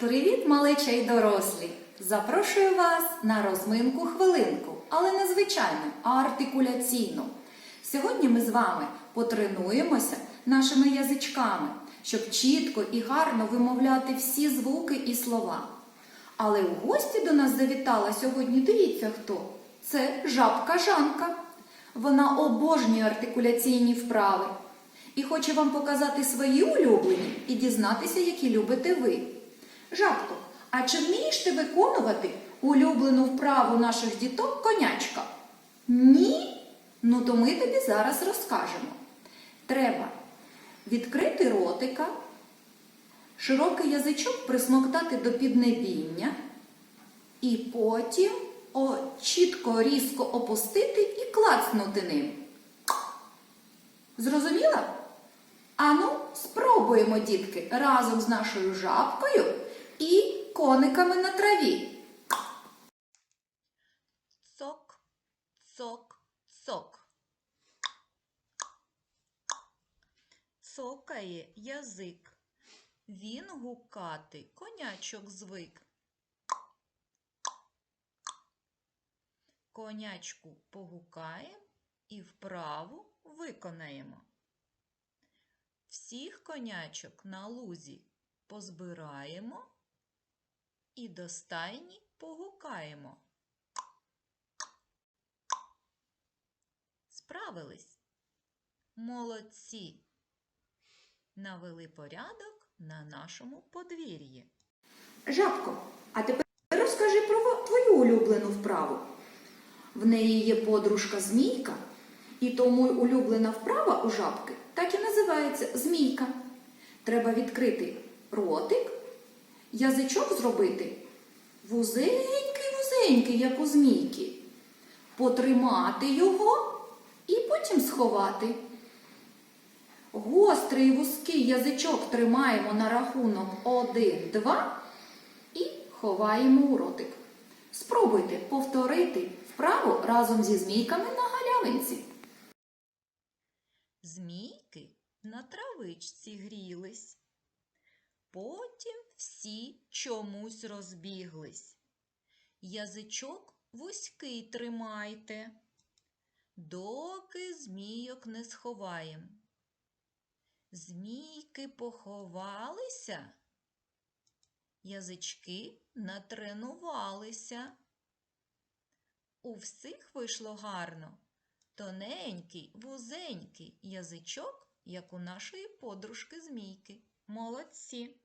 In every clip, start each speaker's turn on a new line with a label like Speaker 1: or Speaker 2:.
Speaker 1: Привіт, малеча й дорослі! Запрошую вас на розминку хвилинку, але не звичайну, а артикуляційну. Сьогодні ми з вами потренуємося нашими язичками, щоб чітко і гарно вимовляти всі звуки і слова. Але у гості до нас завітала сьогодні, дивіться хто. Це жабка Жанка. Вона обожнює артикуляційні вправи і хоче вам показати свої улюблені і дізнатися, які любите ви. Жабко, а чи вмієш ти виконувати улюблену вправу наших діток конячка? Ні? Ну то ми тобі зараз розкажемо. Треба відкрити ротика, широкий язичок присмоктати до піднебіння і потім о, чітко різко опустити і клацнути ним. Зрозуміла? Ану, спробуємо, дітки, разом з нашою жабкою і кониками на траві.
Speaker 2: Цок, цок, цок. Цокає язик. Він гукати конячок звик. Конячку погукаєм і вправу виконаємо. Всіх конячок на лузі позбираємо і до стайні погукаємо. Справились. Молодці. Навели порядок на нашому подвір'ї.
Speaker 1: Жабко, а тепер розкажи про твою улюблену вправу. В неї є подружка змійка, і тому улюблена вправа у жабки так і називається змійка. Треба відкрити ротик, язичок зробити вузенький-вузенький, як у змійки, потримати його і потім сховати. Гострий вузький язичок тримаємо на рахунок 1, 2 і ховаємо у ротик. Спробуйте повторити вправу разом зі змійками на галявинці.
Speaker 2: Змійки на травичці грілись. Потім всі чомусь розбіглись. Язичок вузький тримайте, доки змійок не сховаєм. Змійки поховалися, язички натренувалися. У всіх вийшло гарно. Тоненький, вузенький язичок, як у нашої подружки змійки. Молодці!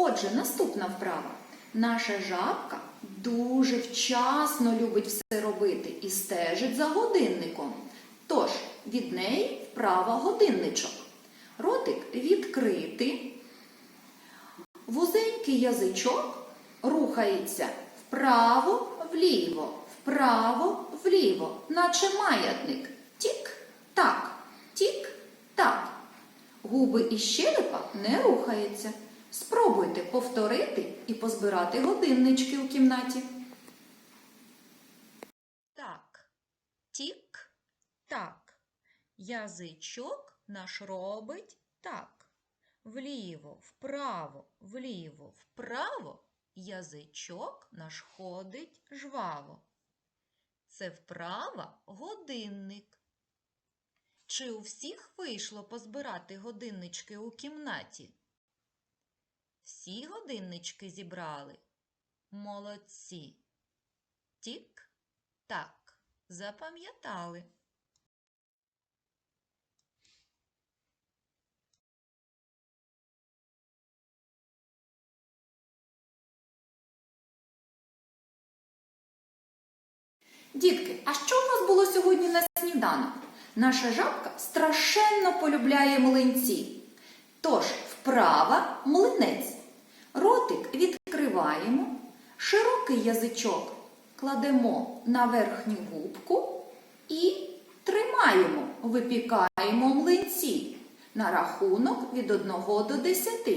Speaker 1: Отже, наступна вправа. Наша жабка дуже вчасно любить все робити і стежить за годинником. Тож, від неї вправа годинничок. Ротик відкритий, вузенький язичок рухається вправо, вліво, вправо, вліво, наче маятник. Тік-так, тік-так. Губи і щелепа не рухаються. Спробуйте повторити і позбирати годиннички у кімнаті.
Speaker 2: Так. Тік. Так. Язичок наш робить так. Вліво, вправо, вліво, вправо. Язичок наш ходить жваво. Це вправа годинник. Чи у всіх вийшло позбирати годиннички у кімнаті? Всі годиннички зібрали? Молодці. Тік, так, запам'ятали.
Speaker 1: Дітки, а що у вас було сьогодні на сніданок? Наша жабка страшенно полюбляє млинці. Тож, вправа млинець. Ротик відкриваємо, широкий язичок кладемо на верхню губку і Тримаємо, випікаємо млинці на рахунок від 1 до 10.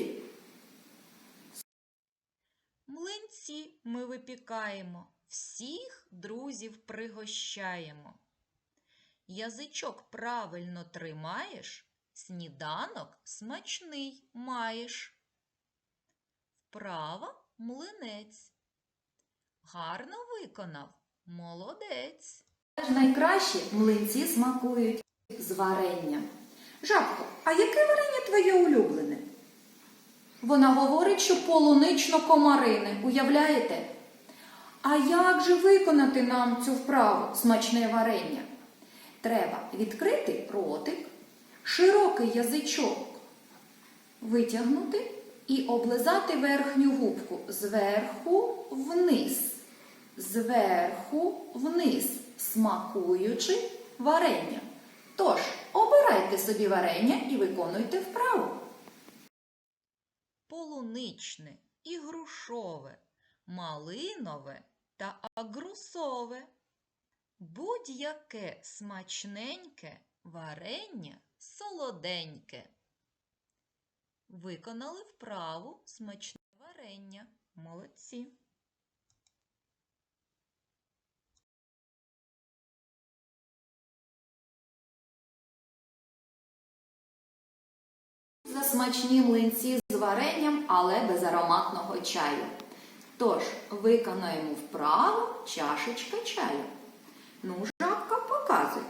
Speaker 2: Млинці ми випікаємо, всіх друзів пригощаємо. Язичок правильно тримаєш, сніданок смачний маєш. Вправа млинець. Гарно виконав, молодець.
Speaker 1: Найкраще млинці смакують з варенням. Жабко, а яке варення твоє улюблене? Вона говорить, що полунично-комарине. Уявляєте? А як же виконати нам цю вправу смачне варення? Треба відкрити ротик, широкий язичок витягнути і облизати верхню губку зверху вниз, зверху вниз, смакуючи варення. Тож, обирайте собі варення і виконуйте вправу.
Speaker 2: полуничне і грушове, малинове та агрусове. Будь-яке смачненьке варення солоденьке. Виконали вправу смачне варення. Молодці.
Speaker 1: За смачні млинці з варенням, але без ароматного чаю. Тож, виконаємо вправо чашечка чаю. Ну, жабка, показуй.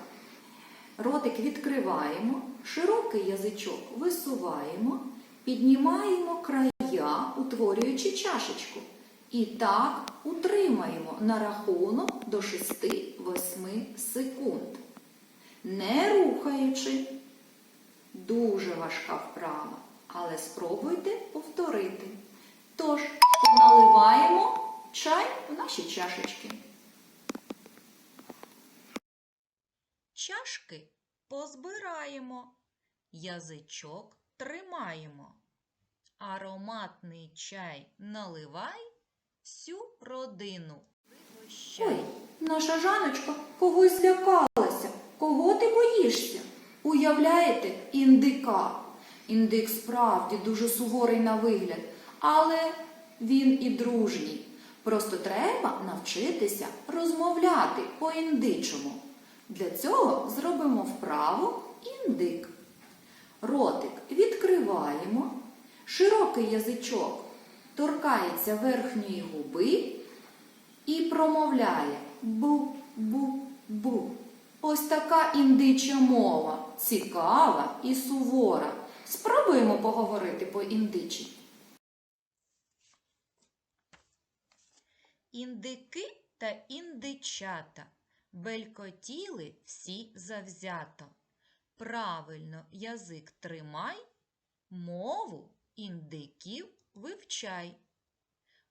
Speaker 1: Ротик відкриваємо, широкий язичок висуваємо, піднімаємо края, утворюючи чашечку. І так утримаємо на рахунок до 6-8 секунд. Не рухаючи. Дуже важка вправа, але спробуйте повторити. Тож, наливаємо чай в наші чашечки.
Speaker 2: Чашки позбираємо, язичок тримаємо. Ароматний чай наливай, всю родину
Speaker 1: Ой, наша Жаночка когось злякалася. Кого ти боїшся? Уявляєте, індика. Індик справді дуже суворий на вигляд, але він і дружній. Просто треба навчитися розмовляти по-індичому. Для цього зробимо вправу індик. Ротик відкриваємо, широкий язичок торкається верхньої губи і промовляє бу-бу-бу. Ось така індича мова, цікава і сувора. Спробуємо поговорити по-індичі.
Speaker 2: Індики та індичата белькотіли всі завзято. Правильно язик тримай, мову індиків вивчай.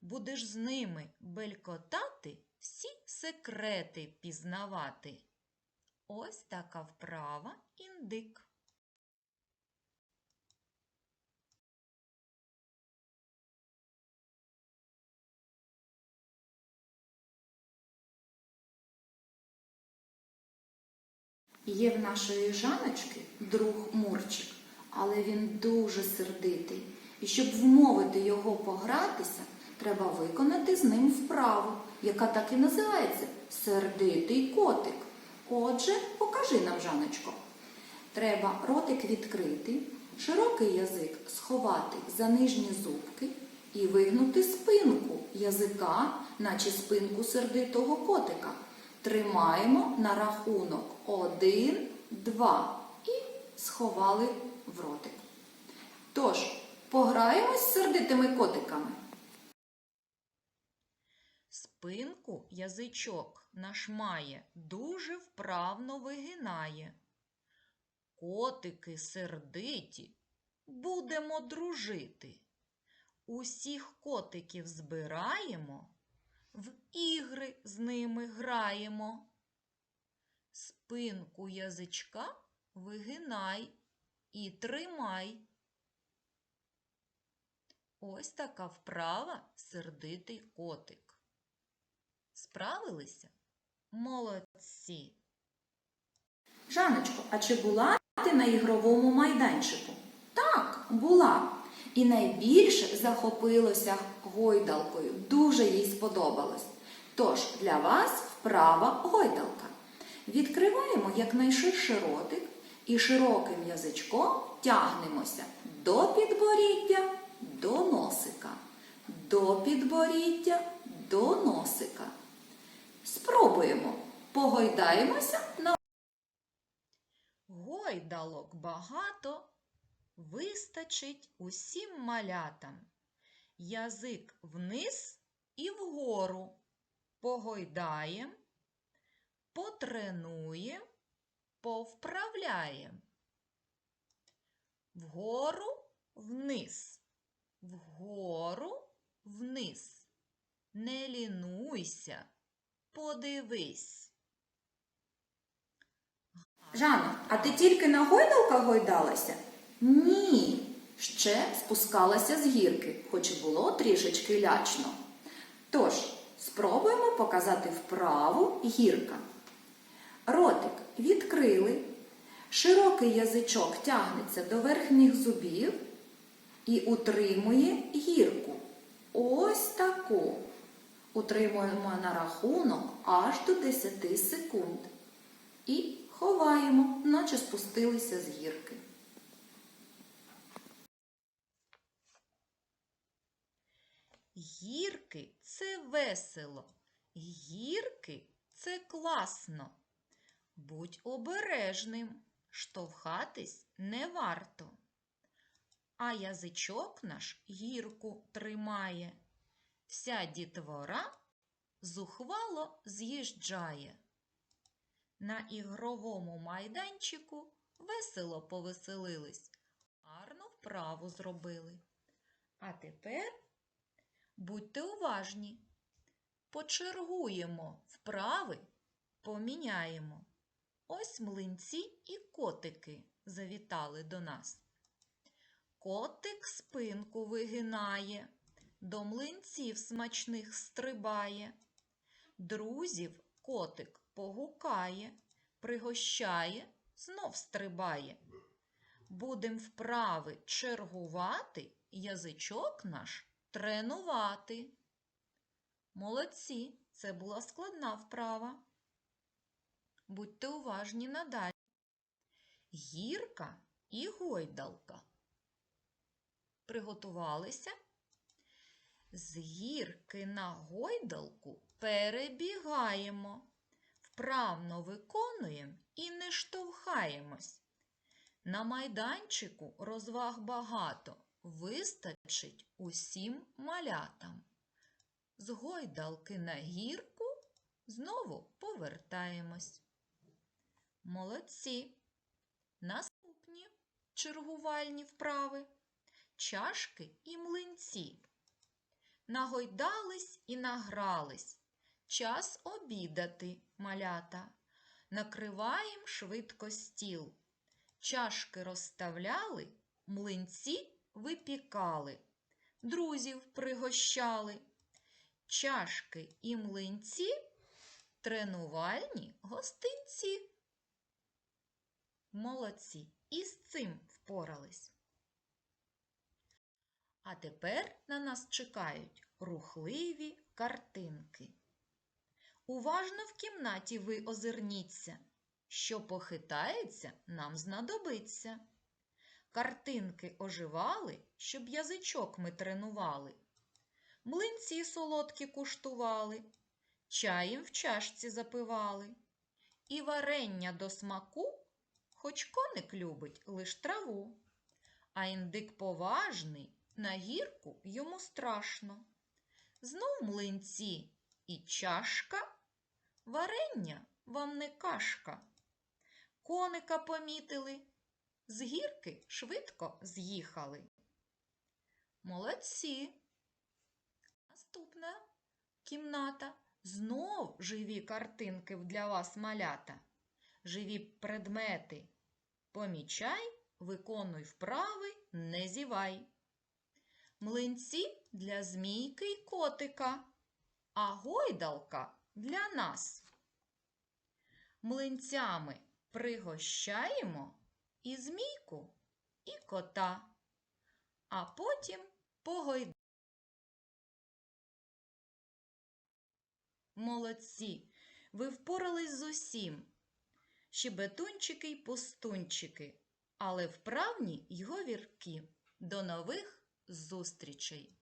Speaker 2: Будеш з ними белькотати, всі секрети пізнавати. Ось така вправа індик.
Speaker 1: Є в нашої Жаночки друг Мурчик, але він дуже сердитий. І щоб вмовити його погратися, треба виконати з ним вправу, яка так і називається сердитий котик. Отже, покажи нам, Жаночко. Треба ротик відкрити, широкий язик сховати за нижні зубки і вигнути спинку язика, наче спинку сердитого котика. Тримаємо на рахунок один, два і сховали в ротик. Тож, пограємось з сердитими котиками.
Speaker 2: Спинку язичок наш має, дуже вправно вигинає. Котики сердиті, будемо дружити. Усіх котиків збираємо, в ігри з ними граємо. Спинку язичка вигинай і тримай. Ось така вправа сердитий котик. Справилися? Молодці!
Speaker 1: Жаночко, а чи була ти на ігровому майданчику? Так, була. І найбільше захопилося гойдалкою. Дуже їй сподобалось. Тож для вас вправа гойдалка. Відкриваємо якнайширший ротик і широким язичком тягнемося до підборіддя, до носика, до підборіддя, до носика. Спробуємо. Погойдаємося на
Speaker 2: Гойдалок багато, вистачить усім малятам. Язик вниз і вгору. Погойдаєм, потренуєм, повправляєм. Вгору, вниз, вгору, вниз. Не лінуйся, подивись.
Speaker 1: Жанна, а ти тільки на гойдалках гойдалася? Ні. Ще спускалася з гірки, хоч і було трішечки лячно. Тож, спробуємо показати вправу гірка. Ротик відкрили, широкий язичок тягнеться до верхніх зубів і утримує гірку. Ось таку. Утримуємо на рахунок аж до 10 секунд. І ховаємо, наче спустилися з гірки.
Speaker 2: Гірки це весело, гірки це класно. Будь обережним, штовхатись не варто. А язичок наш гірку тримає. Вся дітвора зухвало з'їжджає. На ігровому майданчику весело повеселились, гарно вправу зробили. А тепер Будьте уважні. Почергуємо вправи, поміняємо. Ось млинці і котики завітали до нас. Котик спинку вигинає, до млинців смачних стрибає. Друзів котик погукає, пригощає, знов стрибає. Будем вправи чергувати, язичок наш тренувати. Молодці, це була складна вправа. Будьте уважні надалі. Гірка і гойдалка. Приготувалися? З гірки на гойдалку перебігаємо, вправно виконуємо і не штовхаємось. На майданчику розваг багато, вистачить усім малятам. З гойдалки на гірку знову повертаємось. Молодці. Наступні чергувальні вправи. Чашки і млинці. Нагойдались і награлись. Час обідати, малята. Накриваєм швидко стіл. Чашки розставляли, млинці випікали, друзів пригощали. Чашки і млинці тренувальні гостинці. Молодці, і з цим впорались. А тепер на нас чекають рухливі картинки. Уважно в кімнаті ви озирніться. Що похитається, нам знадобиться. Картинки оживали, щоб язичок ми тренували. Млинці солодкі куштували, чаєм в чашці запивали. І варення до смаку, хоч коник любить лиш траву. А індик поважний, на гірку йому страшно. Знов млинці і чашка, варення вам не кашка. Коника помітили, з гірки швидко з'їхали. Молодці. Наступна кімната. Знов живі картинки для вас малята. Живі предмети. Помічай, виконуй вправи, не зівай. Млинці для змійки й котика, а гойдалка для нас. Млинцями Пригощаємо і змійку, і кота, а потім погойдаємо. Молодці! Ви впорались з усім. Щебетунчики й пустунчики, але вправні й говіркі. До нових зустрічей!